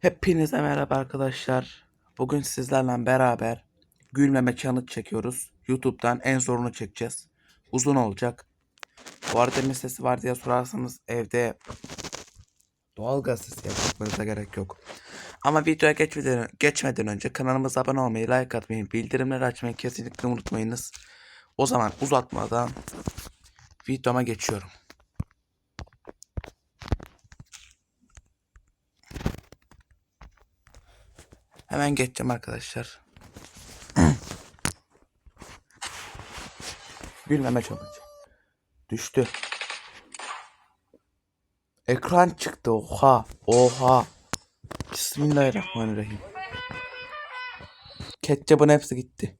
Hepinize merhaba arkadaşlar. Bugün sizlerle beraber gülmeme challenge çekiyoruz. YouTube'dan en zorunu çekeceğiz. Uzun olacak. Bu arada ne sesi var diye sorarsanız evde doğalgaz sesi yapmanıza gerek yok. Ama videoya geçmeden, geçmeden önce kanalımıza abone olmayı, like atmayı, bildirimleri açmayı kesinlikle unutmayınız. O zaman uzatmadan videoma geçiyorum. Hemen geçeceğim arkadaşlar. Gülmeme challenge. Düştü. Ekran çıktı. Oha. Oha. Bismillahirrahmanirrahim. Ketçapın hepsi gitti.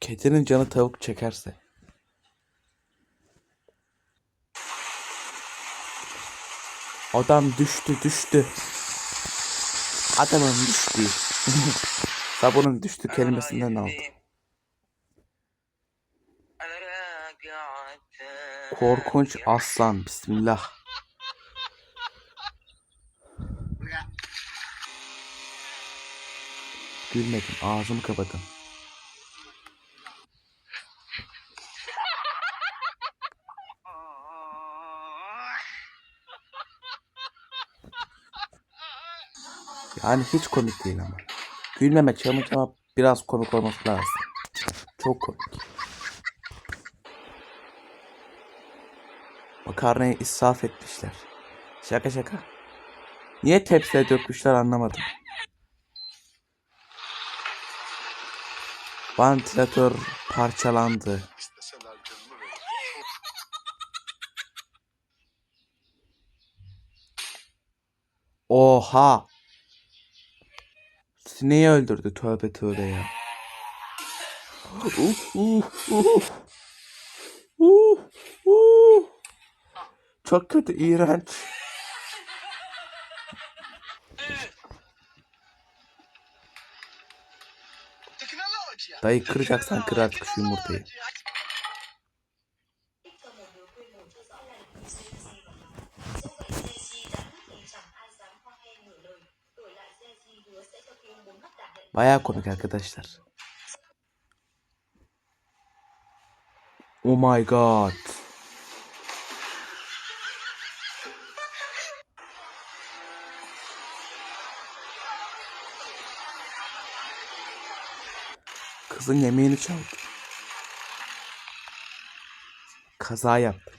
Kedinin canı tavuk çekerse. Adam düştü düştü. Adamın düştü. Sabunun düştü kelimesinden aldım. Korkunç aslan. Bismillah. Gülmedim. Ağzımı kapadım. Yani hiç komik değil ama. Gülmeme challenge ama biraz komik olması lazım. Çok komik. Makarnayı israf etmişler. Şaka şaka. Niye tepsiye dökmüşler anlamadım. Vantilatör parçalandı. Oha. Sineği öldürdü tövbe tövbe ya. Uh, uh, uh. Uh, uh. Çok kötü, iğrenç. Dayı kıracaksan kır artık şu yumurtayı. Baya komik arkadaşlar. Oh my god. Kızın yemeğini çaldı. Kaza yaptı.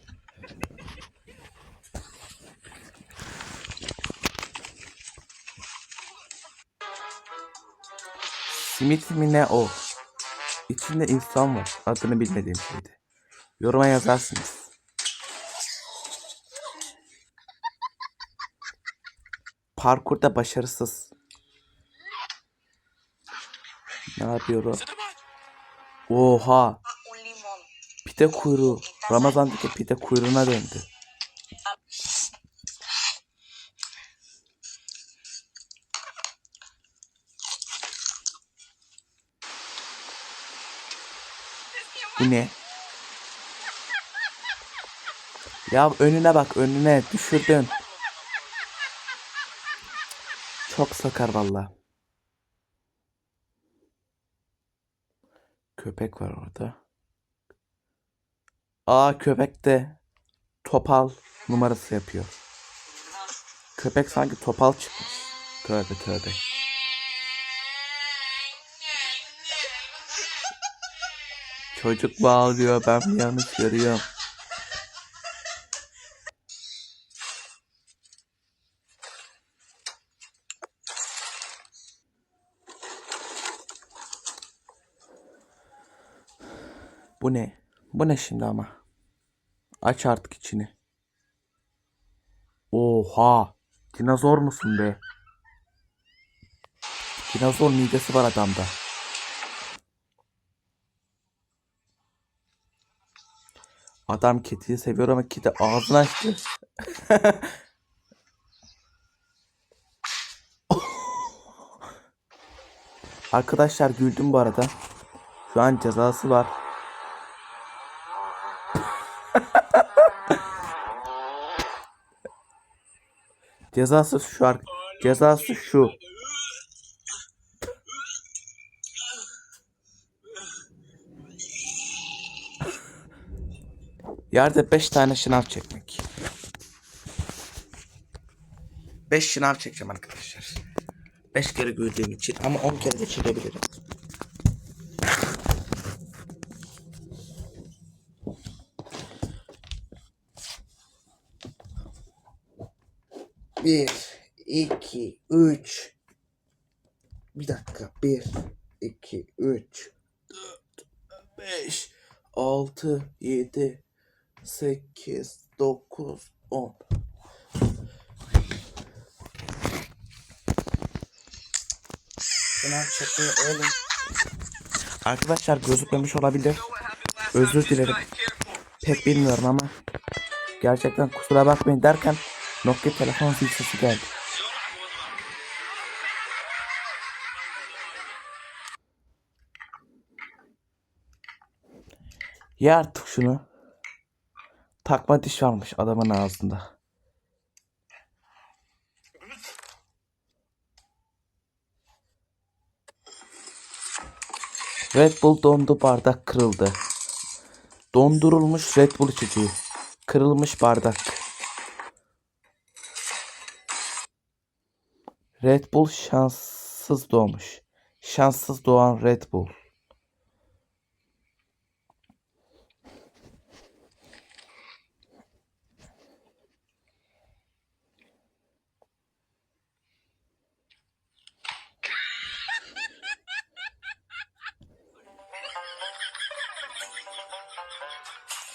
Simit mi ne o? İçinde insan var. Adını bilmediğim şeydi. Yoruma yazarsınız. Parkurda başarısız. Ne yapıyor o? Oha. Pide kuyruğu. Ramazan'daki pide kuyruğuna döndü. Bu ne? Ya önüne bak önüne düşürdün. Çok sakar valla. Köpek var orada. Aa köpek de topal numarası yapıyor. Köpek sanki topal çıkmış. Tövbe tövbe. Çocuk bağlıyor ben mi yanlış görüyorum. Bu ne? Bu ne şimdi ama? Aç artık içini. Oha! Dinozor musun be? Dinozor midesi var adamda. Adam kediyi seviyor ama kedi ağzını açtı. Arkadaşlar güldüm bu arada. Şu an cezası var. Cezası şu cezası şu. Yerde 5 tane şınav çekmek. 5 şınav çekeceğim arkadaşlar. 5 kere güldüğüm için ama 10 kere de çekebilirim. Bir, iki, üç. Bir dakika. Bir, iki, üç, dört, beş, altı, yedi, sekiz, dokuz, on. Şınav çekmeyi öyle. Arkadaşlar gözükmemiş olabilir. Özür dilerim. Pek bilmiyorum ama gerçekten kusura bakmayın derken Nokia telefon zil sesi geldi. Ya artık şunu. Takma diş varmış adamın ağzında. Red Bull dondu bardak kırıldı. Dondurulmuş Red Bull içeceği. Kırılmış bardak. Red Bull şanssız doğmuş. Şanssız doğan Red Bull.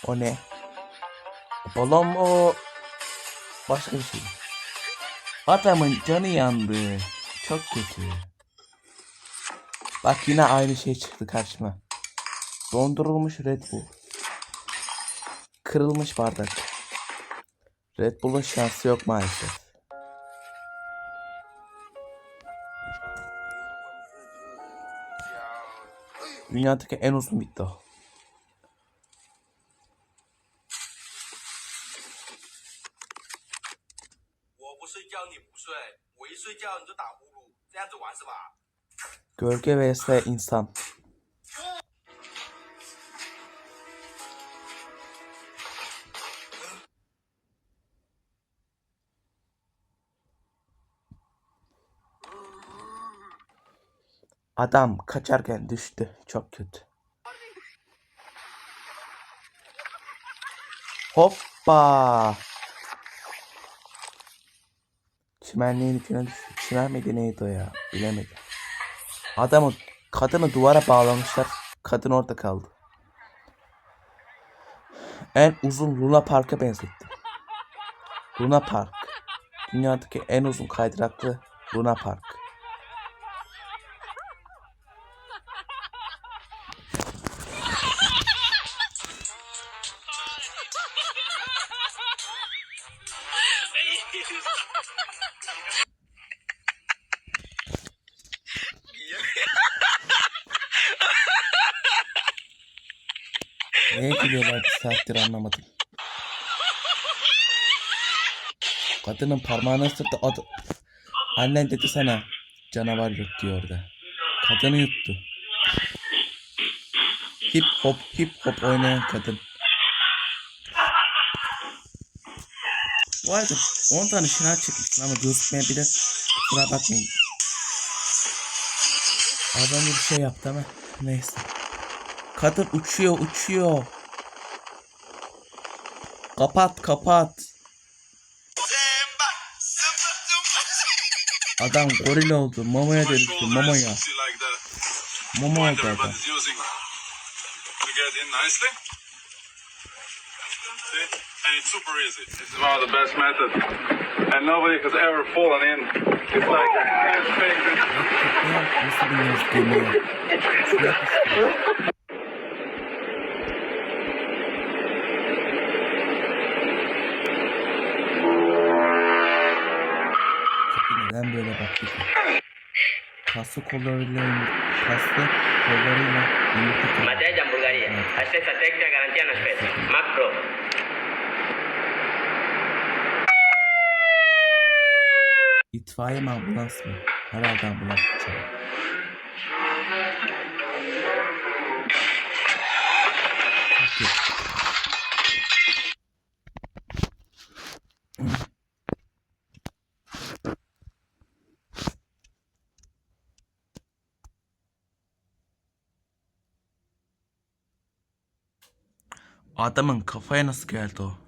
O ne? Balon mu? Başka bir şey. Adamın canı yandı. Çok kötü. Bak yine aynı şey çıktı karşıma. Dondurulmuş Red Bull. Kırılmış bardak. Red Bull'un şansı yok maalesef. Dünyadaki en uzun bitti o. Gölge vs insan. Adam kaçarken düştü. Çok kötü. Hoppa. Çimenliğin içine düştü. Çimen miydi neydi o ya? Bilemedim. Adamı kadını duvara bağlamışlar. Kadın orada kaldı. En uzun Luna Park'a benzettim. Luna Park. Dünyadaki en uzun kaydıraklı Luna Park. Neye gülüyorlar bir saattir anlamadım. Kadının parmağını ısırdı. Ad Annen dedi sana canavar yut diyor orada. Kadını yuttu. Hip hop hip hop oynayan kadın. Bu arada 10 tane şınav çıkmışsın ama gözükmeyebilir. Kusura bakmayın. Adam bir şey yaptı ama neyse. Kadın uçuyor uçuyor. Kapat kapat. Adam goril oldu. Mamaya dönüştü. Mamaya. See like the Mama oldu pointer, but adam. it's using to get in nicely. See? And it's super easy. This is one of the best methods. And nobody has ever fallen in. It's like a Kaslı kollarıyla kaslı kollarıyla yumurta kırdı. Mateix hamburgueria. Estesa tècnica garantia no es fet. Mac Pro. İtfaiye mi ambulans mı? Herhalde ambulans uçağı. Çok kötü. Adamın kafaya nasıl geldi o?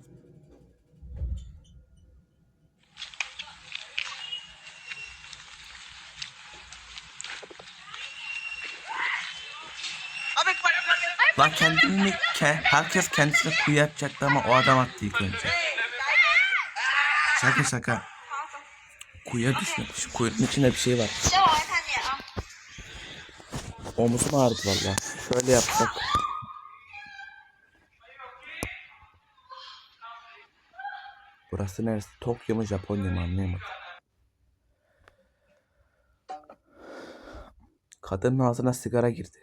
Lan kendini ke herkes kendisine kuyu yapacaktı ama o adam attı ilk önce. Şaka şaka. Kuyuya düştü. Şu kuyunun içinde bir şey var. Omuzum ağrıdı valla. Şöyle yapsak. Burası neresi? Tokyo mu Japonya mı anlayamadım. Kadının ağzına sigara girdi.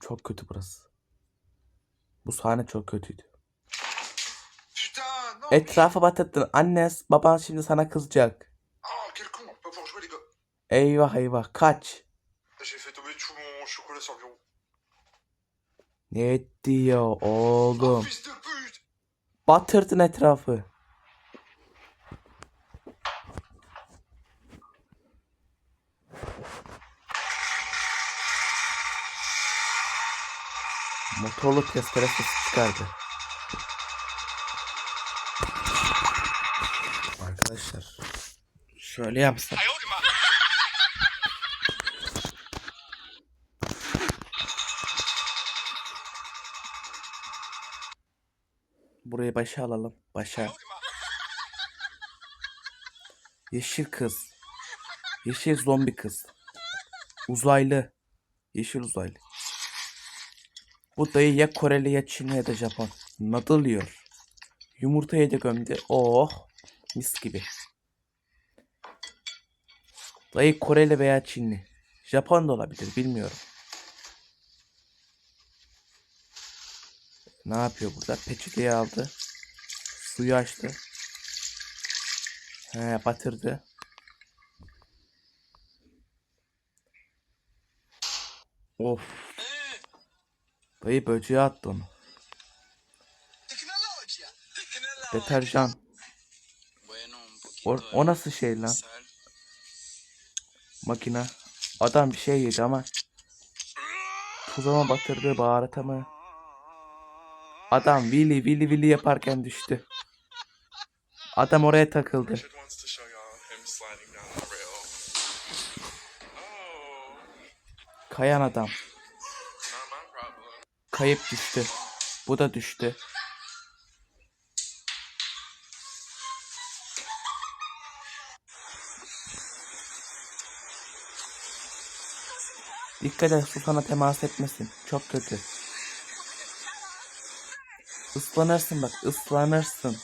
Çok kötü burası. Bu sahne çok kötüydü. Etrafa batırdın. Annes, baban şimdi sana kızacak. Eyvah eyvah kaç. J'ai fait tomber tout mon chocolat sur le bureau. Ne diyor Oh, oğlum? Batırdın etrafı. Motorlu testere sesi çıkardı. Arkadaşlar şöyle yapsak. Başa alalım. Başa. Yeşil kız. Yeşil zombi kız. Uzaylı. Yeşil uzaylı. Bu dayı ya Koreli ya Çinli ya da Japon. Nadıl yiyor. Yumurtayı da gömdü. Oh. Mis gibi. Dayı Koreli veya Çinli. Japon da olabilir bilmiyorum. Ne yapıyor burada? Peçeteyi aldı. Suyu açtı. He batırdı. Of. Dayı böceğe attı onu. Deterjan. O, o nasıl şey lan? Makine. Adam bir şey yedi ama. Tuza mı batırdı baharata mı? Adam Willy Willy Willy yaparken düştü. Adam oraya takıldı. Oh, Kayan adam. Kayıp düştü. Bu da düştü. Dikkat et su sana temas etmesin. Çok kötü. Islanırsın bak ıslanırsın.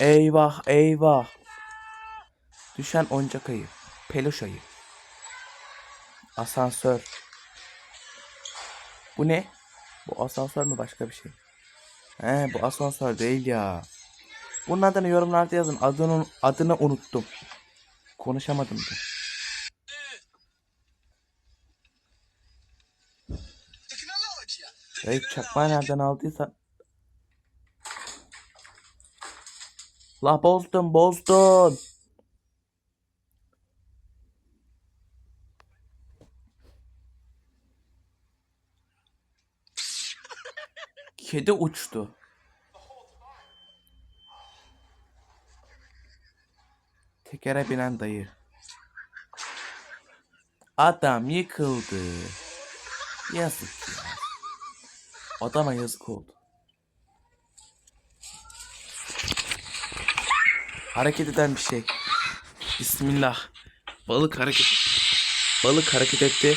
Eyvah eyvah. Düşen oyuncak ayı. Peluş ayı. Asansör. Bu ne? Bu asansör mü başka bir şey? He bu asansör değil ya. Bunun adını yorumlarda yazın. Adını, adını unuttum. Konuşamadım da. Dayı çakmağı nereden aldıysa. La bozdun bozdun. Kedi uçtu. Tekere binen dayı. Adam yıkıldı. Yazık ya. Adama yazık oldu. Hareket eden bir şey. Bismillah. Balık hareket. Balık hareket etti.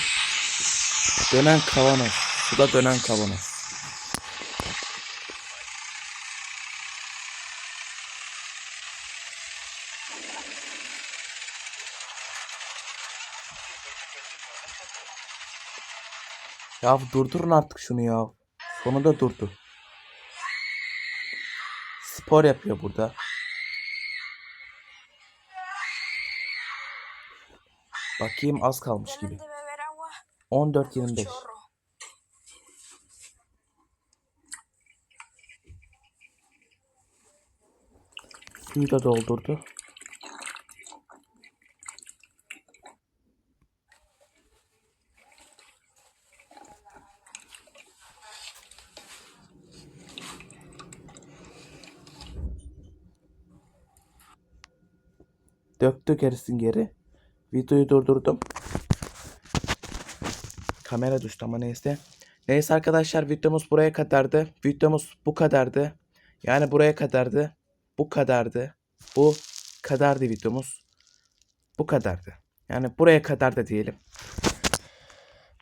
Dönen kavanoz. Suda dönen kavanoz. Ya durdurun artık şunu ya. Sonunda durdu. Spor yapıyor burada. Bakayım az kalmış gibi. Dejan de beber agua. 14-25. Chorro. Suyu da doldurdu. Döktü gerisin geri. Videoyu durdurdum. Kamera düştü ama neyse. Neyse arkadaşlar videomuz buraya kadardı. Videomuz bu kadardı. Yani buraya kadardı. Bu kadardı. Bu kadardı videomuz. Bu kadardı. Yani buraya kadar da diyelim.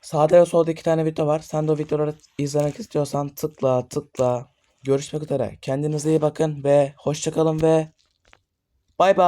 Sağda ve solda iki tane video var. Sen de o videoları izlemek istiyorsan tıkla tıkla. Görüşmek üzere. Kendinize iyi bakın ve hoşçakalın ve bay bay.